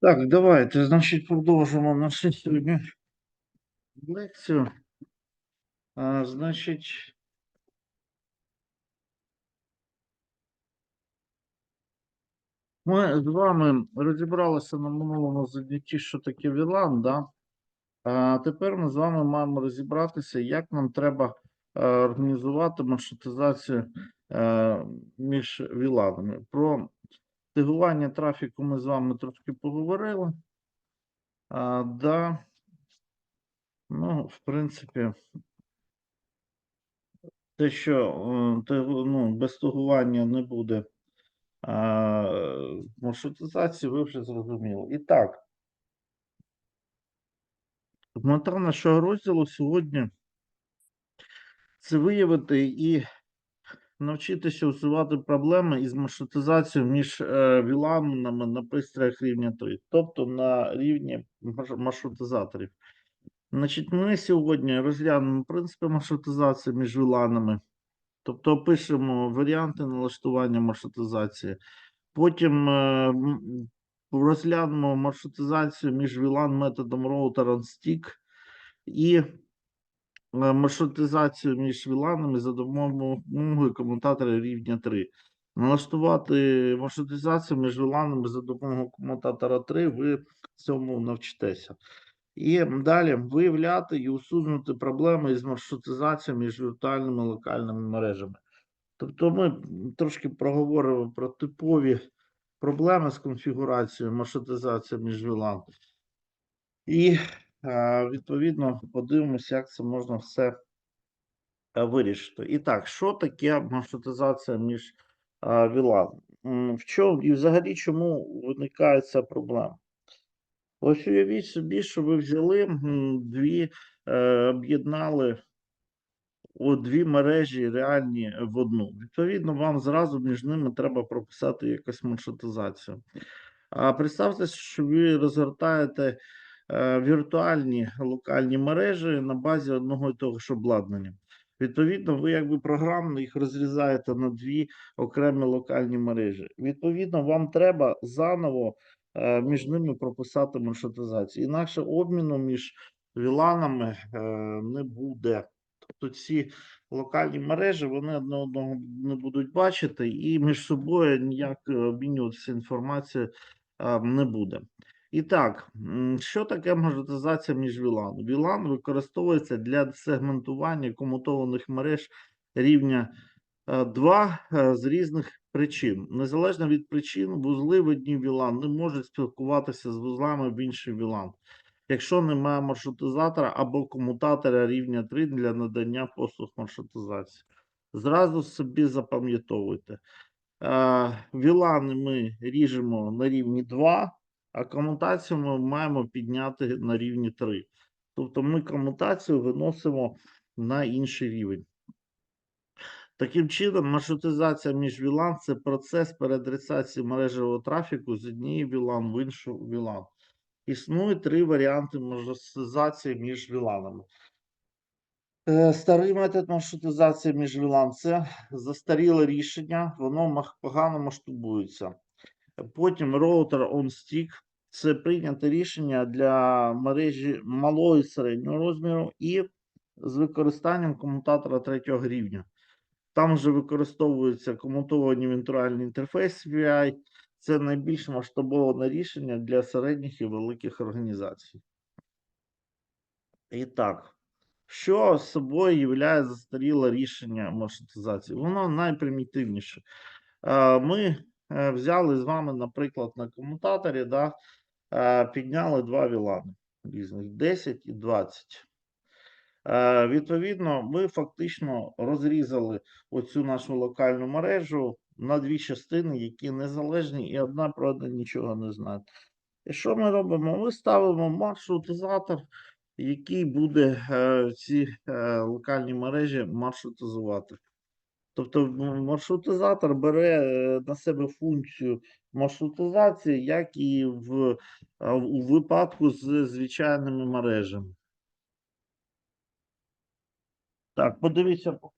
Так, давайте, значить, продовжимо нашу сьогодні лекцію. А, значить, ми з вами розібралися на минулому занятті, що таке VLAN, да? А тепер ми з вами маємо розібратися, як нам треба е, організувати маршрутизацію е, між VLANами. Про тегування трафіку ми з вами трошки поговорили. А, да. Ну, в принципі, те, що е, ну, без тегування не буде а, маршрутизації, ви вже зрозуміли. І так, мета нашого розділу сьогодні це виявити і навчитися усувати проблеми із маршрутизацією між е, віланами на пристроях рівня 3, тобто на рівні маршрутизаторів. Значить, ми сьогодні розглянемо принципи маршрутизації між віланами, тобто опишемо варіанти налаштування маршрутизації. Потім е, розглянемо маршрутизацію між VLAN методом on stick і маршрутизацію між VLANами за допомогою комутатора рівня 3. Налаштувати маршрутизацію між VLANами за допомогою комутатора 3 ви цьому навчитеся. І далі виявляти і усунути проблеми із маршрутизацією між віртуальними локальними мережами. Тобто ми трошки проговоримо про типові проблеми з конфігурацією, маршрутизацією між VLAN. І е, відповідно подивимося, як це можна все е, вирішити. І так, що таке маршрутизація між? М, В чому і взагалі чому виникає ця проблема? Ось уявіть собі, що ви взяли дві, е, об'єднали дві мережі реальні в одну. Відповідно, вам зразу між ними треба прописати якусь маршрутизацію. А представте, що ви розгортаєте віртуальні локальні мережі на базі одного і того ж обладнання. Відповідно, ви якби програмно їх розрізаєте на дві окремі локальні мережі. Відповідно, вам треба заново е, між ними прописати маршрутизацію. Інакше обміну між віланами е, не буде. Тобто ці локальні мережі вони одне одного не будуть бачити, і між собою ніяк е, обмінюватися інформацією е, не буде. І так, що таке маршрутизація між VLAN? VLAN використовується для сегментування комутованих мереж рівня 2 з різних причин. Незалежно від причин, вузли в одній VLAN не можуть спілкуватися з вузлами в іншій VLAN якщо немає маршрутизатора або комутатора рівня 3 для надання послуг маршрутизації. Зразу собі запам'ятовуйте. Вілани ми ріжемо на рівні 2, а комутацію ми маємо підняти на рівні 3. Тобто ми комутацію виносимо на інший рівень. Таким чином, маршрутизація між VLAN – це процес переадресації мережевого трафіку з однієї VLAN в іншу VLAN. Існує три варіанти маршрутизації між віланами. Е, Старий метод маршрутизації між VLAN – це застаріле рішення, воно погано масштабується. Потім роутер on stick – це прийняте рішення для мережі малого і середнього розміру і з використанням комутатора третього рівня. Там вже використовується комутований віртуальний інтерфейс VI. Це найбільш масштабоване рішення для середніх і великих організацій. І так, що собою являє застаріле рішення маршрутизації? Воно найпримітивніше. Е, Ми е, взяли з вами, наприклад, на комутаторі, да, підняли два вілани різних 10 і 20. Е, Відповідно, ми фактично розрізали оцю нашу локальну мережу на дві частини, які незалежні, і одна про одне нічого не знає. І що ми робимо? Ми ставимо маршрутизатор, який буде е, ці е, локальні мережі маршрутизувати. Тобто маршрутизатор бере е, на себе функцію маршрутизації, як і в, у випадку з звичайними мережами. Так, подивіться. по-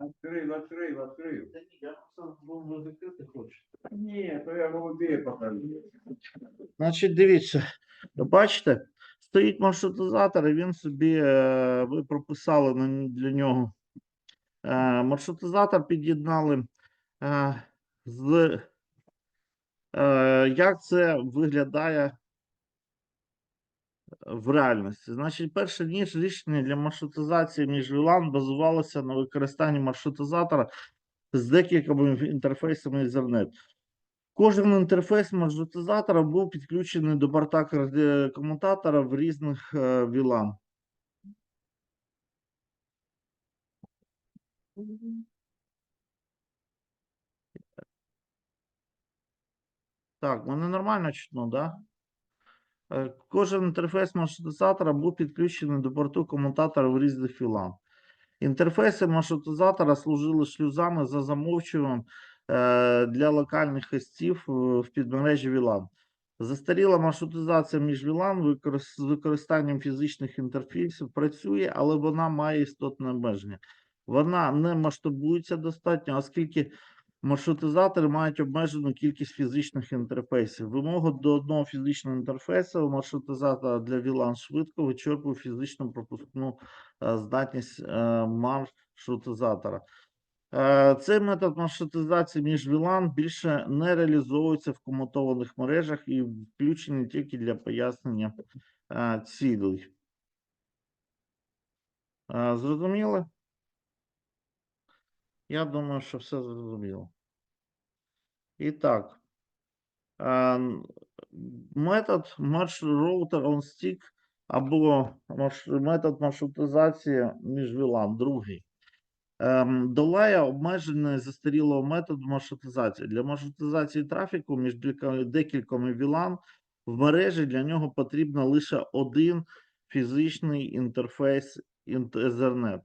Відкрив, відкрив, відкрив. Та ні, я просто думаю, закрити хочу. Ні, то я голубі покажу. Значить, дивіться, бачите, стоїть маршрутизатор, і він собі, е, ви прописали для нього. Е, Маршрутизатор під'єднали е, з. Як це виглядає в реальності? Значить, перше ніж рішення для маршрутизації між VLAN базувалося на використанні маршрутизатора з декількома інтерфейсами Ethernet. Кожен інтерфейс маршрутизатора був підключений до борта комутатора в різних е, VLAN. Так, мене нормально чутно, да? Е, Кожен інтерфейс маршрутизатора був підключений до борту комутатора в різних VLAN. Інтерфейси маршрутизатора служили шлюзами за замовчуванням е, для локальних хостів е, в підмережі VLAN. Застаріла маршрутизація між VLAN з використанням фізичних інтерфейсів працює, але вона має істотне обмеження. Вона не масштабується достатньо, оскільки маршрутизатори мають обмежену кількість фізичних інтерфейсів. Вимога до одного фізичного інтерфейсу маршрутизатора для VLAN швидко вичерпує фізичну пропускну е, здатність е, маршрутизатора. Е, Цей метод маршрутизації між VLAN більше не реалізовується в комутованих мережах і включений тільки для пояснення е, цілей. Е, Зрозуміли? Я думаю, що все зрозуміло. І так. Метод Router on Stick або метод маршрутизації між VLAN, другий. Ем, долає обмеження застарілого методу маршрутизації. Для маршрутизації трафіку між декількома- VLAN в мережі для нього потрібно лише один фізичний інтерфейс інт- Ethernet.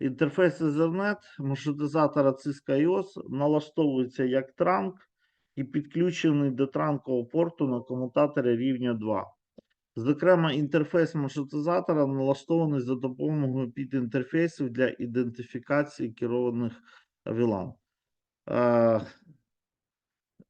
Інтерфейс Ethernet маршрутизатора Cisco iOS налаштовується як транк і підключений до транкового порту на комутаторі рівня 2. Зокрема, інтерфейс маршрутизатора налаштований за допомогою підінтерфейсів для ідентифікації керованих VLAN. Е,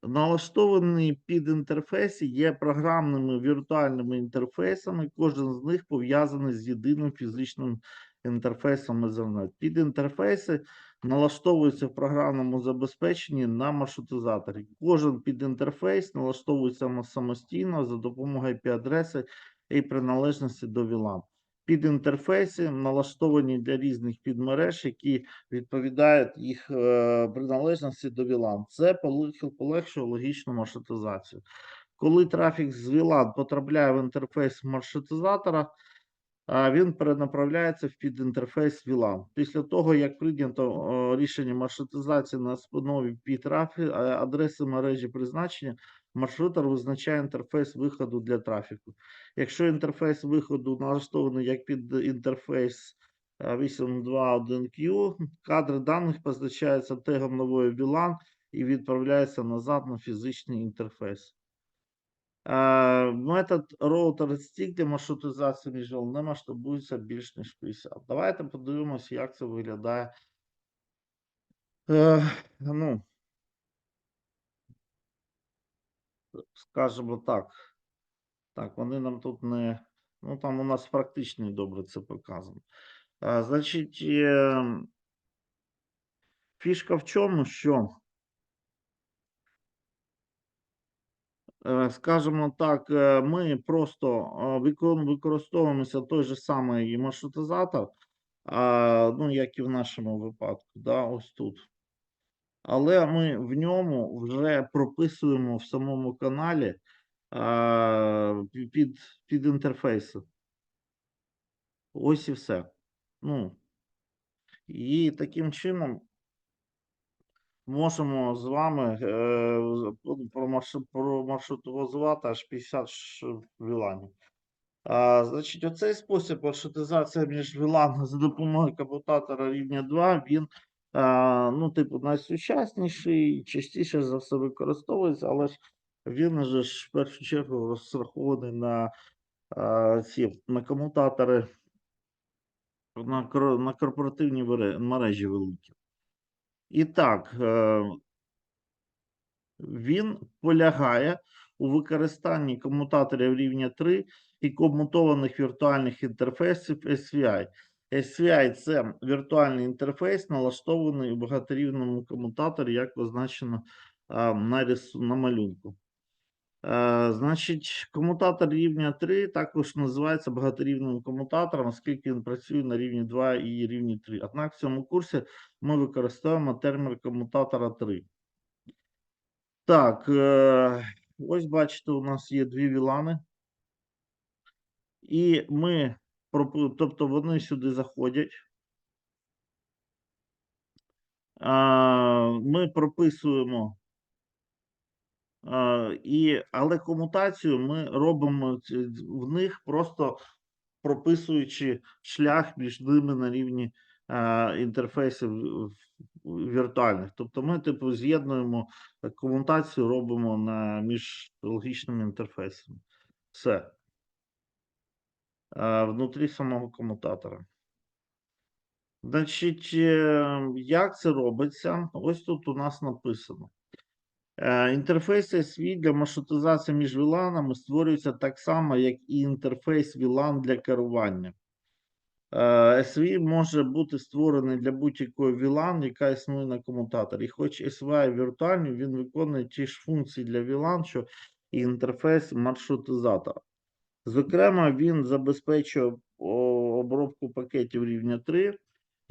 Налаштовані підінтерфейси є програмними віртуальними інтерфейсами, кожен з них пов'язаний з єдиним фізичним інтерфейсом Ethernet. Підінтерфейси налаштовуються в програмному забезпеченні на маршрутизаторі. Кожен підінтерфейс налаштовується самостійно за допомогою IP-адреси і приналежності до VLAN. Підінтерфейси налаштовані для різних підмереж, які відповідають їх е, приналежності до VLAN. Це полег- полегшує логічну маршрутизацію. Коли трафік з VLAN потрапляє в інтерфейс маршрутизатора, він перенаправляється в підінтерфейс VLAN. Після того, як прийнято рішення маршрутизації на основі підтрафі- адреси мережі призначення, маршрутер визначає інтерфейс виходу для трафіку. Якщо інтерфейс виходу налаштований як під інтерфейс 821Q, кадри даних позначаються тегом нової VLAN і відправляються назад на фізичний інтерфейс. Метод роутер stick для маршрутизації між не масштабується більш ніж 50. Давайте подивимося, як це виглядає. Е, ну, скажімо так. Так, вони нам тут не. Ну, там у нас практично добре це показано. Е, Значить, е, фішка в чому, що, скажімо так, е, ми просто використовуємося той же самий маршрутизатор, ну, як і в нашому випадку, да, ось тут. Але ми в ньому вже прописуємо в самому каналі під, під інтерфейси. Ось і все. Ну, і таким чином можемо з вами е, промаршрутизувати аж 50 віланів. А, значить, оцей спосіб маршрутизації між VLAN за допомогою комутатора рівня 2, він, а, ну, типу, найсучасніший, частіше за все використовується, але ж він же ж в першу чергу розрахований на а, ці на комутатори на, на корпоративні мережі великі. І так, е, він полягає у використанні комутаторів рівня 3 і комутованих віртуальних інтерфейсів SVI. SVI – це віртуальний інтерфейс, налаштований у багаторівному комутаторі, як означено на, малюнку. Е, Значить, комутатор рівня 3 також називається багаторівневим комутатором, оскільки він працює на рівні 2 і рівні 3. Однак в цьому курсі ми використовуємо термін комутатора 3. Так, е, ось бачите, у нас є дві вілани. І ми, тобто вони сюди заходять. Ми прописуємо Е, І, але комутацію ми робимо в них просто прописуючи шлях між ними на рівні інтерфейсів віртуальних. Тобто ми, типу, з'єднуємо е, комутацію, робимо на між логічними інтерфейсами. Все. Внутрі самого комутатора. Значить, е, як це робиться? Ось тут у нас написано. Е, Інтерфейс SVI для маршрутизації між VLANами створюється так само, як і інтерфейс VLAN для керування. Е, SVI може бути створений для будь-якої VLAN, яка існує на комутаторі. І хоч SVI віртуальний, він виконує ті ж функції для VLAN, що і інтерфейс маршрутизатора. Зокрема, він забезпечує обробку пакетів рівня 3,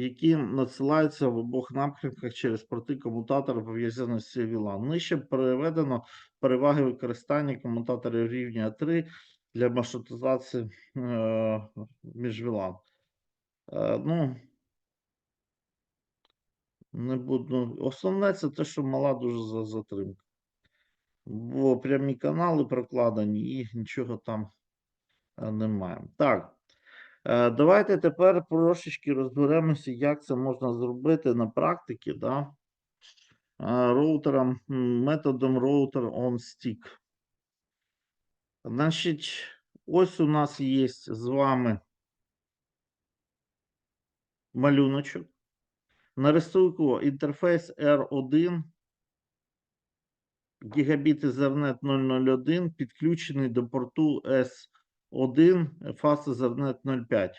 які надсилаються в обох напрямках через порти комутатора пов'язані з VLAN. Нижче переведено переваги використання комутаторів рівня 3 для маршрутизації е, між VLAN. Е, ну, не буду. Основне це те, що мала дуже за- затримка. Бо прямі канали прокладені і нічого там е, немає. Так. Е, Давайте тепер трошечки розберемося, як це можна зробити на практиці, да? Е, роутером, методом роутер on stick. Значить, ось у нас є з вами малюночок. На рисунку інтерфейс R1 гігабіт Ethernet 001 підключений до порту S1 Fast Ethernet 05.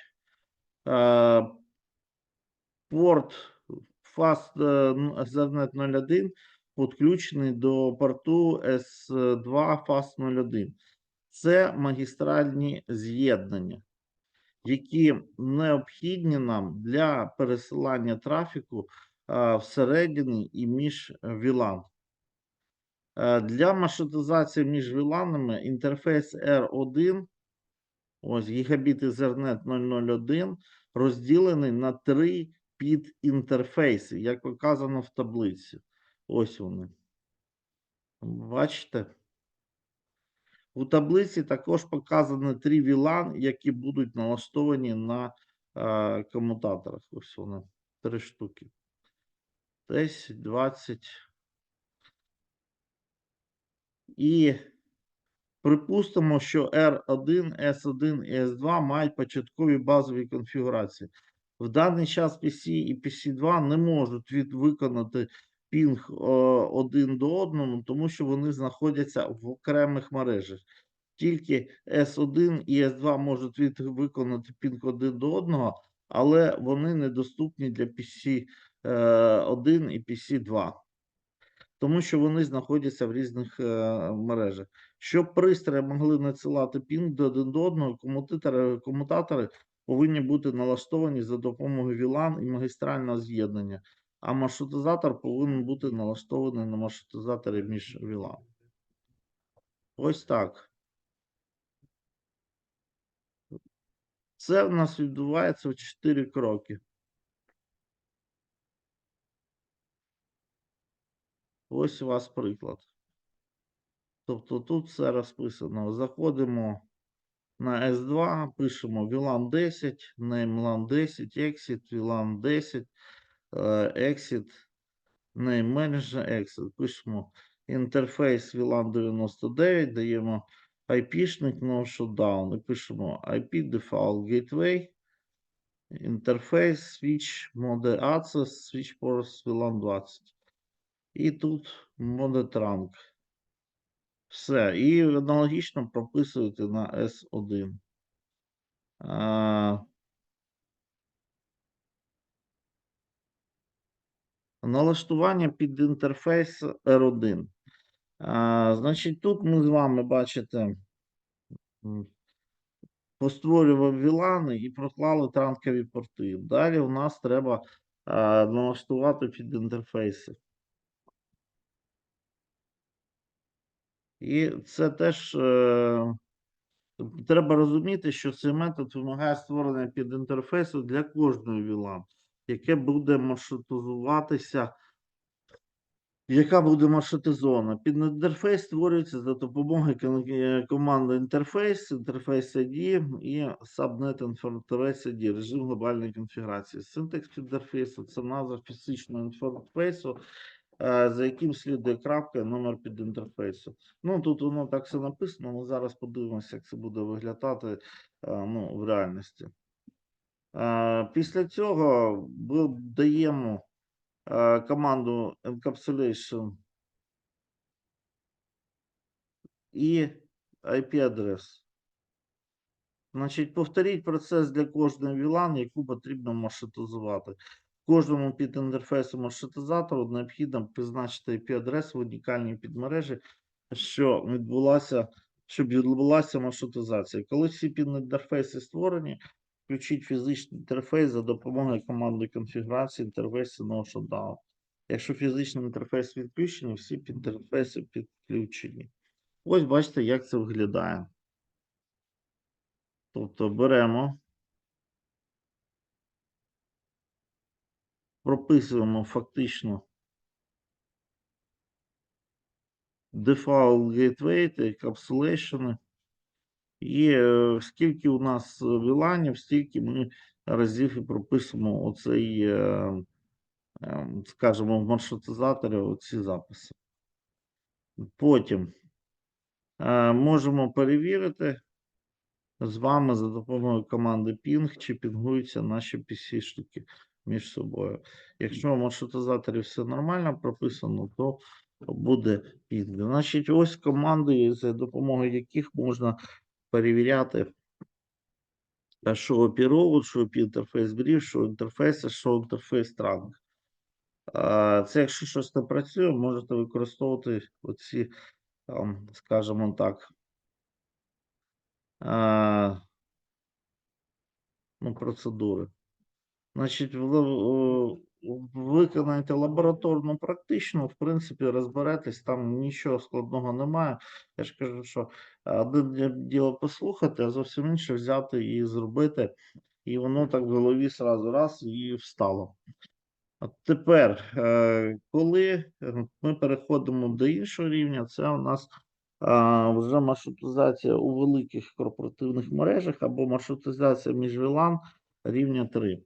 Е, Порт Fast е, Ethernet 01 підключений до порту S2 Fast 01. Це магістральні з'єднання, які необхідні нам для пересилання трафіку всередині і між VLAN. Е, Для маршрутизації між VLANами інтерфейс R1, ось гігабіт Ethernet 001, розділений на три підінтерфейси, як показано в таблиці. Ось вони. Бачите? У таблиці також показані три VLAN, які будуть налаштовані на е, комутаторах. Ось вони, три штуки. 10, 20. І припустимо, що R1, S1 і S2 мають початкові базові конфігурації. В даний час PC і PC2 не можуть від, виконати пінг о, один до одного, тому що вони знаходяться в окремих мережах. Тільки S1 і S2 можуть від, виконати пінг один до одного, але вони недоступні для PC е, 1 і PC 2 тому що вони знаходяться в різних е, мережах. Щоб пристрої могли надсилати пінг до один до одного, комутатори, комутатори повинні бути налаштовані за допомогою VLAN і магістрального з'єднання, а маршрутизатор повинен бути налаштований на маршрутизаторі між VLAN. Ось так. Це в нас відбувається в 4 кроки. Ось у вас приклад. Тобто тут все розписано. Заходимо на S2, пишемо VLAN 10, name LAN 10, exit, VLAN 10, е, exit, name manager, exit. Пишемо інтерфейс VLAN 99, даємо IP-шник no shutdown і пишемо IP default gateway, інтерфейс, switch, mode access, switch ports VLAN 20. І тут монетранг. Все. І аналогічно прописуєте на S1. А, Налаштування під інтерфейс R1. А, значить, тут ми з вами бачите, постворював вілани і проклали транкові порти. Далі у нас треба налаштувати під інтерфейси. І це теж е, треба розуміти, що цей метод вимагає створення під інтерфейсу для кожної VLAN, яке буде маршрутизуватися, яка буде маршрутизована. Під інтерфейс створюється за допомогою е, команди інтерфейс, інтерфейс ID і subnet інтерфейс ID, режим глобальної конфігурації. Синтекс під інтерфейсу це назва фізичного інтерфейсу, за яким слідує крапка номер під інтерфейсу. Ну тут воно так все написано. Ми зараз подивимося, як це буде виглядати е, ну, в реальності. Е, Після цього ми даємо е, команду encapsulation і IP-адрес. Значить, повторіть процес для кожної VLAN, яку потрібно маршрутизувати. Кожному підінтерфейсу маршрутизатору необхідно призначити IP-адрес в унікальній підмережі, що відбулася, щоб відбулася маршрутизація. Коли всі підінтерфейси створені, включіть фізичний інтерфейс за допомогою команди конфігурації інтерфейсу no shutdown. Якщо фізичний інтерфейс відключений, всі підінтерфейси підключені. Ось бачите, як це виглядає. Тобто беремо, прописуємо фактично default gateway та encapsulation. І е, скільки у нас віланів, стільки ми разів і прописуємо оцей, е, е, скажімо, в маршрутизаторі оці записи. Потім можемо перевірити з вами за допомогою команди ping, чи пінгуються наші PC-штуки між собою. Якщо в маршрутизаторі все нормально прописано, то буде пінг. Значить, ось команди, за допомогою яких можна перевіряти, що опіровод, що інтерфейс брів, що інтерфейс, що інтерфейс транк. Це якщо щось не працює, можете використовувати оці, скажімо так, ну, процедури. Значить, виконайте лабораторну практичну, в принципі, розберетесь, там нічого складного немає. Я ж кажу, що одне діло послухати, а зовсім інше взяти і зробити, і воно так в голові сразу раз і встало. А тепер, е, коли е, ми переходимо до іншого рівня, це у нас вже маршрутизація у великих корпоративних мережах або маршрутизація між VLAN рівня 3.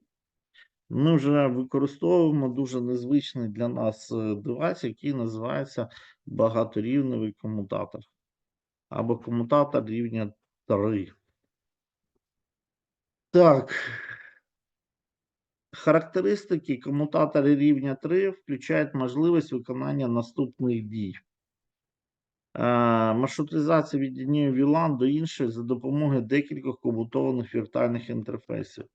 Ми вже використовуємо дуже незвичний для нас е, девайс, який називається багаторівневий комутатор або комутатор рівня 3. Так. Характеристики комутатора рівня 3 включають можливість виконання наступних дій. Е, Маршрутизація від однієї VLAN до іншої за допомогою декількох комутованих віртуальних інтерфейсів.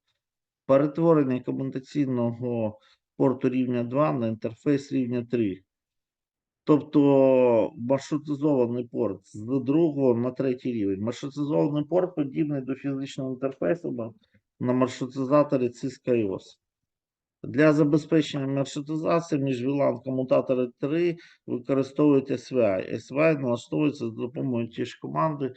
Перетворення комутаційного порту рівня 2 на інтерфейс рівня 3. Тобто маршрутизований порт з другого на третій рівень. Маршрутизований порт подібний до фізичного інтерфейсу на маршрутизаторі Cisco iOS. Для забезпечення маршрутизації між VLAN комутатора 3 використовують SVI. SVI налаштовується за допомогою тієї ж команди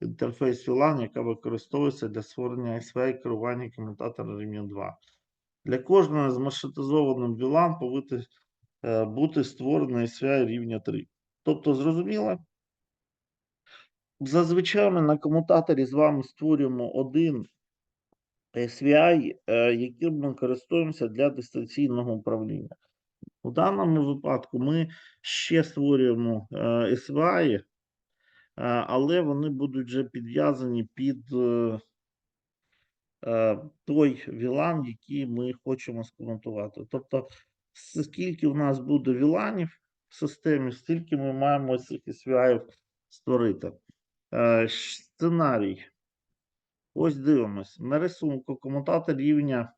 інтерфейс VLAN, яка використовується для створення SVI керування комутатора рівня 2. Для кожного з маршрутизованим VLAN повинен е, бути створений SVI рівня 3. Тобто, зрозуміло? Зазвичай ми на комутаторі з вами створюємо один SVI, е, яким ми користуємося для дистанційного управління. У даному випадку ми ще створюємо SVI, е, але вони будуть вже підв'язані під е, е, той VLAN, який ми хочемо скоментувати. Тобто, скільки у нас буде VLANів, системі, стільки ми маємо цих SVI створити. Е, Сценарій. Ось дивимось. На рисунку комутатор рівня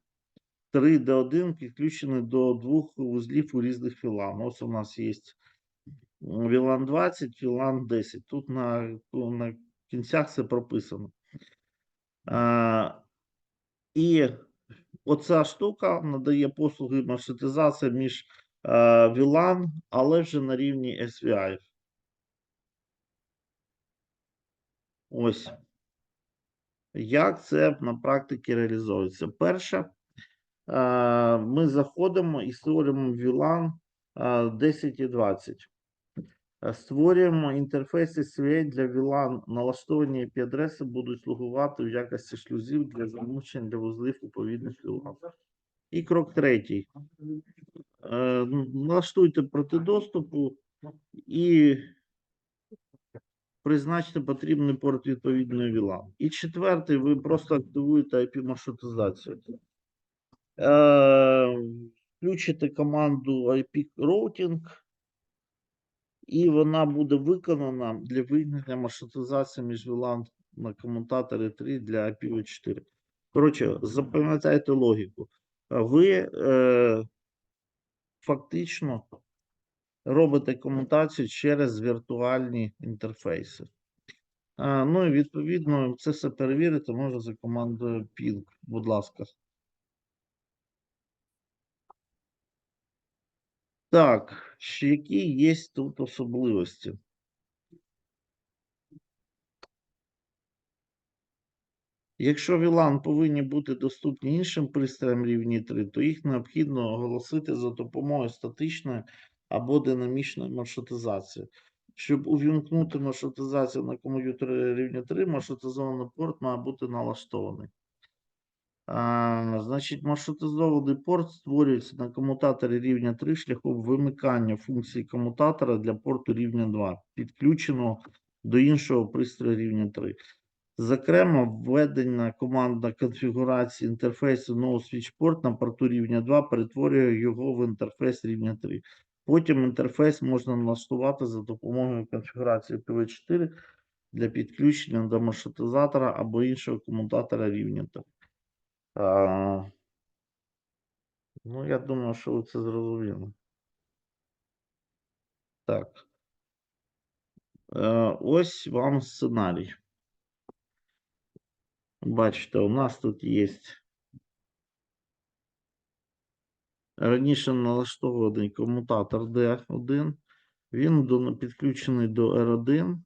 3D1 підключений до двох вузлів у різних VLAN. Ось у нас є VLAN 20, VLAN 10. Тут на, на кінцях це прописано. А, і оця штука надає послуги маршрутизації між е, VLAN, але вже на рівні SVI. Ось. Як це на практиці реалізується? Перше, ми заходимо і створюємо VLAN е, 10 і 20. Е, Створюємо інтерфейс SVA для VLAN. Налаштовані IP-адреси будуть слугувати в якості шлюзів для замовчень для вузлів відповідних VLAN. І крок третій. Е, Налаштуйте проти доступу і призначте потрібний порт відповідної VLAN. І четвертий, ви просто активуєте IP-маршрутизацію. Е, Включите команду IP routing, і вона буде виконана для виникнення маршрутизації між VLAN на комутаторі 3 для IPv4. Коротше, запам'ятайте логіку. Ви е, фактично робите комутацію через віртуальні інтерфейси. Е, ну і відповідно це все перевірити можна за командою ping. Будь ласка. Так, які є тут особливості? Якщо VLAN повинні бути доступні іншим пристроям рівні 3, то їх необхідно оголосити за допомогою статичної або динамічної маршрутизації. Щоб увімкнути маршрутизацію на комп'ютері рівня 3, маршрутизований порт має бути налаштований. А, значить, маршрутизований порт створюється на комутаторі рівня 3 шляхом вимикання функції комутатора для порту рівня 2, підключеного до іншого пристрою рівня 3. Зокрема, введення команда конфігурації інтерфейсу NoSwitchPort на порту рівня 2 перетворює його в інтерфейс рівня 3. Потім інтерфейс можна налаштувати за допомогою конфігурації PV4 для підключення до маршрутизатора або іншого комутатора рівня 3. А, ну, я думаю, що це зрозуміли. Так. Е, ось вам сценарій. Бачите, у нас тут є раніше налаштований комутатор D1. Він підключений до R1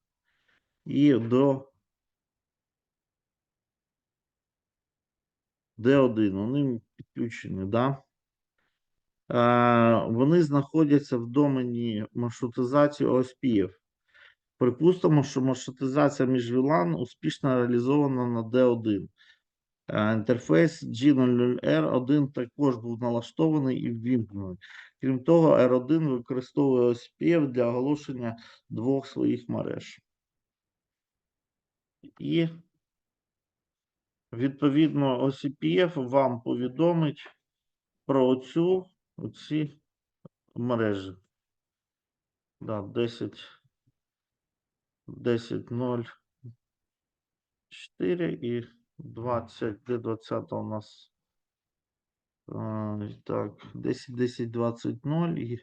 і до D1. Вони підключені, да? Е, вони знаходяться в домені маршрутизації OSPF. Припустимо, що маршрутизація між VLAN успішно реалізована на D1. Е, Інтерфейс G0R1 також був налаштований і ввімкнений. Крім того, R1 використовує OSPF для оголошення двох своїх мереж. І відповідно OCPF вам повідомить про оцю, оці мережі. Да, 10, 10.0 4 і 20, де 20 у нас? Так, 10, 10, 20, 0 і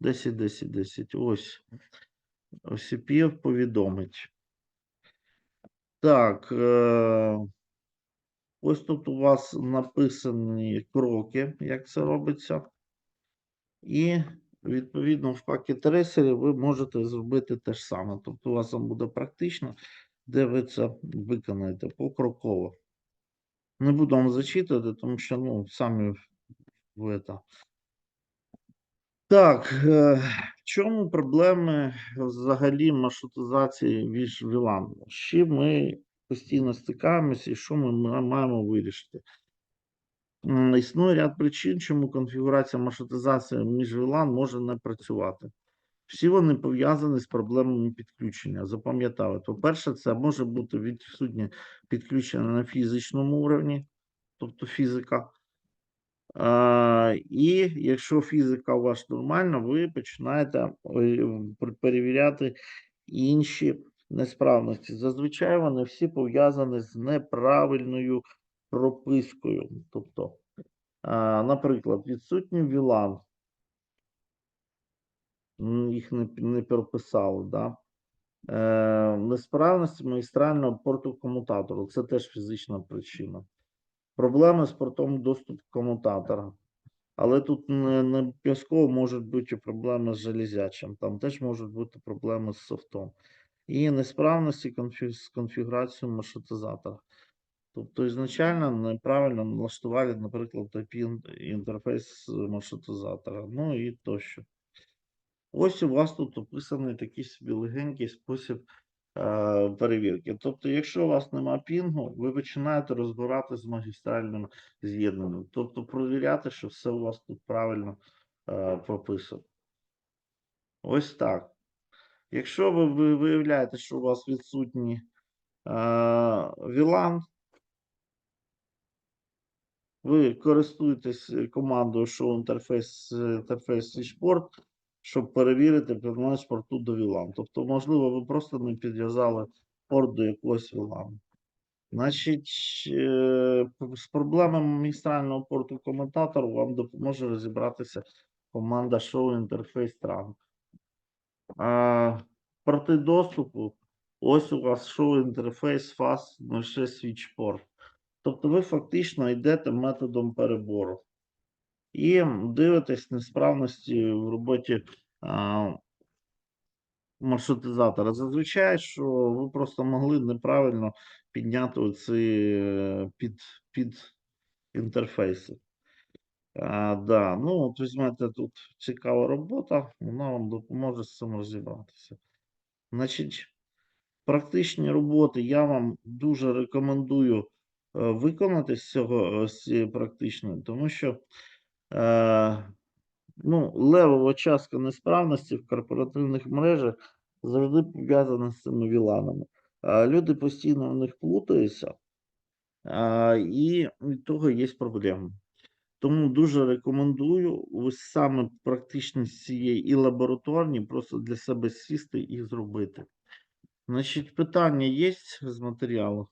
10, 10, 10. Ось. OCPF повідомить. Так. Е, ось тут у вас написані кроки, як це робиться. І відповідно в пакет тресері ви можете зробити те ж саме. Тобто у вас там буде практично, де ви це виконаєте покроково. Не буду вам зачитувати, тому що ну, самі ви це. Так, е, в чому проблеми взагалі маршрутизації між? З чим ми постійно стикаємося і що ми маємо вирішити? Існує ряд причин, чому конфігурація маршрутизації між VLAN може не працювати. Всі вони пов'язані з проблемами підключення. Запам'ятали. По-перше, це може бути відсутнє підключення на фізичному уровні, тобто фізика. А, і якщо фізика у вас нормальна, ви починаєте е, перевіряти інші несправності. Зазвичай вони всі пов'язані з неправильною пропискою. Тобто, наприклад, відсутній вілан, їх не, не прописали, да? Е, несправності магістрального порту комутатору. Це теж фізична причина. Проблеми з портом доступу комутатора. Але тут не, не обов'язково можуть бути проблеми з железячим, там теж можуть бути проблеми з софтом. І несправності з конфігурацією маршрутизатора. Тобто ізначально неправильно налаштували, наприклад, IP інтерфейс маршрутизатора, ну і тощо. Ось у вас тут описаний такий собі легенький спосіб е, перевірки. Тобто, якщо у вас нема пінгу, ви починаєте розбирати з магістральним з'єднанням. Тобто провіряти, що все у вас тут правильно е, прописано. Ось так. Якщо ви, ви виявляєте, що у вас відсутній е, VLAN, ви користуєтесь командою show інтерфейс інтерфейс switchport, щоб перевірити приналежність порту до VLAN. Тобто, можливо, ви просто не підв'язали порт до якогось VLAN. Значить, е, з проблемами магістрального порту комутатору вам допоможе розібратися команда show інтерфейс trunk. А, порти доступу. Ось у вас show інтерфейс fast 06 switch port. Тобто ви фактично йдете методом перебору і дивитесь несправності в роботі а, маршрутизатора. Зазвичай, що ви просто могли неправильно підняти оці е, під, під інтерфейси. А, да. Ну, от візьмете тут цікава робота, вона вам допоможе з цим розібратися. Значить, практичні роботи я вам дуже рекомендую е, виконати з цього з цієї практичної, тому що е, ну, левова частка несправності в корпоративних мережах завжди пов'язана з цими віланами. Е, люди постійно в них плутаються, е, і від того є проблеми. Тому дуже рекомендую ось саме практичність цієї і лабораторні, просто для себе сісти і зробити. Значить, питання є з матеріалу?